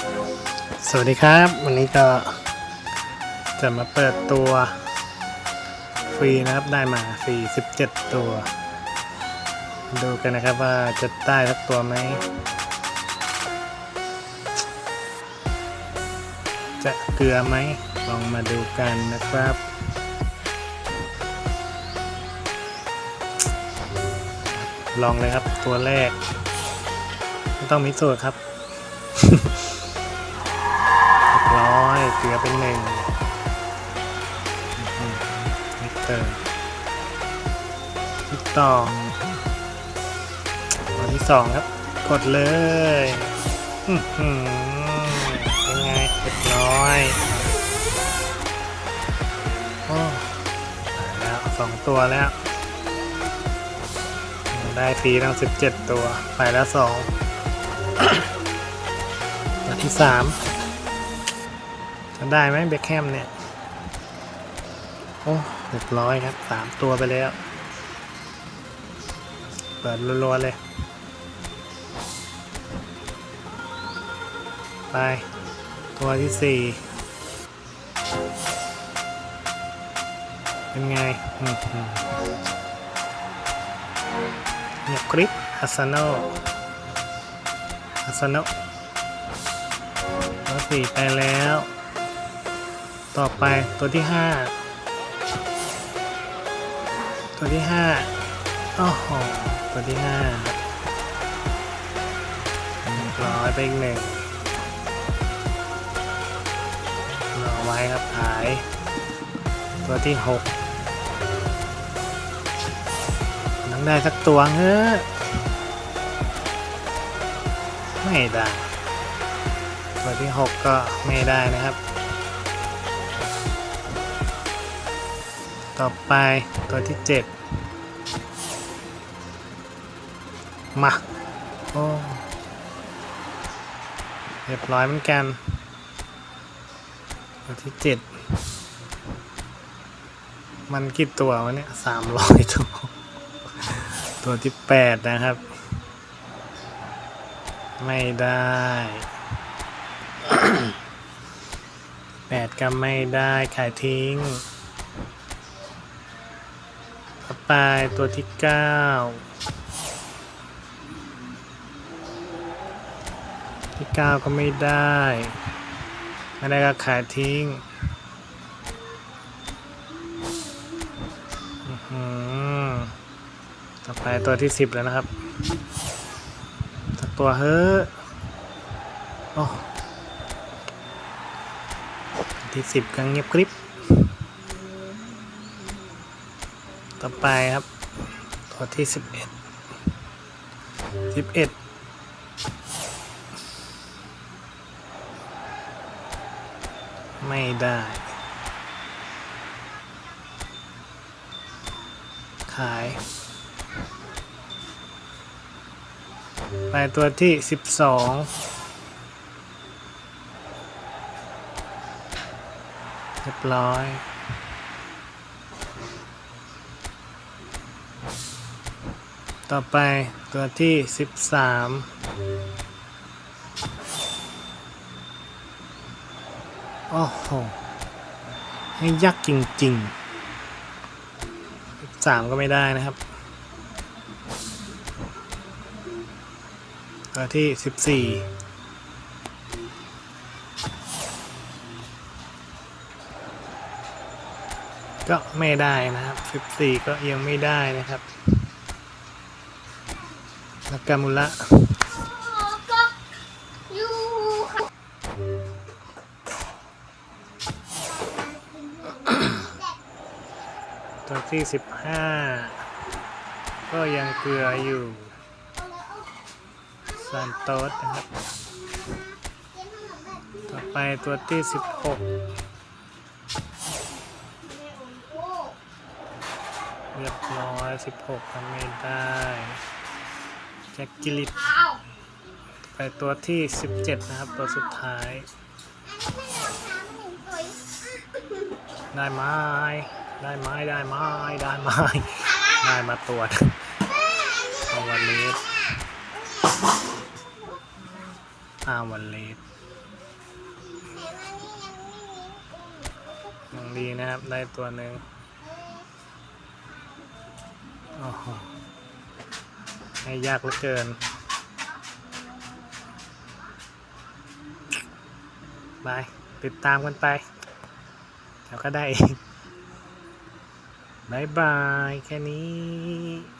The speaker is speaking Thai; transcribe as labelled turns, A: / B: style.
A: สวัสดีครับ วันนี้ก็จะมาเปิดตัวฟรีนะครับได้มาฟรี17ตัว ดูกันนะครับว่าจะได้ทักตัวไหม จะเกลือไหม ลองมาดูกันนะครับลองเลยครับตัวแรก ไม่ต้องมิสูจครับ เกลือเป็นหนึ่งมิเตอร์มิกต่อตัวที่สองครับ กดเลยอื้อหือเป็นไงเรียบร้อยโอ้แล้วสองตัวแล้ว ได้ฟรีทั้ง17ตัว ไปแล้วสองตัวที่สาม จะได้ไหมเบคแฮมเนี่ย โอ้เรียบร้อยครับสามตัวไปแล้ว เปิดรัวๆเลย ไป ตัวที่สี่เป็นไงเนี่ยคลิปอาสโนอาสโนตัวสี่ไปแล้ว ต่อไปตัวที่ห้าตัวที่ห้าโอ้โหตัวที่ห้าเรียบร้อยไปอีกหนึ่งรอไว้ครับหาย ตัวที่หกต้งได้สักตัวเฮ้อไม่ได้ ตัวที่หกก็ไม่ได้นะครับ ต่อไปตัวที่เจ็ดมาโอ้เรียบร้อยเหมือนกัน ตัวที่เจ็ดมันกี่ตัววะเนี่ยสามร้อยตัว ตัวที่แปดนะครับ ไม่ได้แปดก็ไม่ได้ขายทิ้ง ไปตัวที่เก้าที่เก้าก็ไม่ได้ไม่ได้ก็ขายทิ้งอื้อหือต่อไปตัวที่สิบแล้วนะครับสักตัวเฮ้อที่สิบก็เงียบกริบ ต่อไปครับ ตัวที่สิบเอ็ดสิบเอ็ดไม่ได้ ขาย ไปตัวที่สิบสองเรียบร้อย ต่อไปตัวที่สิบสามโอ้โห ให้ยักจริงๆสามก็ไม่ได้นะครับ ตัวที่สิบสี่ก็ไม่ได้นะครับสิบสี่ก็ยังไม่ได้นะครับ แล้วกามุระ
B: ก็อยู่ค่ะ
A: ตัวที่สิบห้าก็ยังเกลืออยู่ซานโตสนะครับ ต่อไปตัวที่สิบหกเรียบร้อยสิบหกทำไม่ได้ แจ็คกิลิตไปตัวที่ 17 นะครับ ตัวสุดท้าย ได้ไม้ ได้ไม้ ได้ไม้ ได้ไม้ ได้มาตัวเอาวันเลสอาวันเลสยังดีนะครับ ได้ตัวหนึ่งโอ้โห ให้ยากเหลือเกินบายติดตามกันไปเดี๋ยวก็ได้บายบาย แค่นี้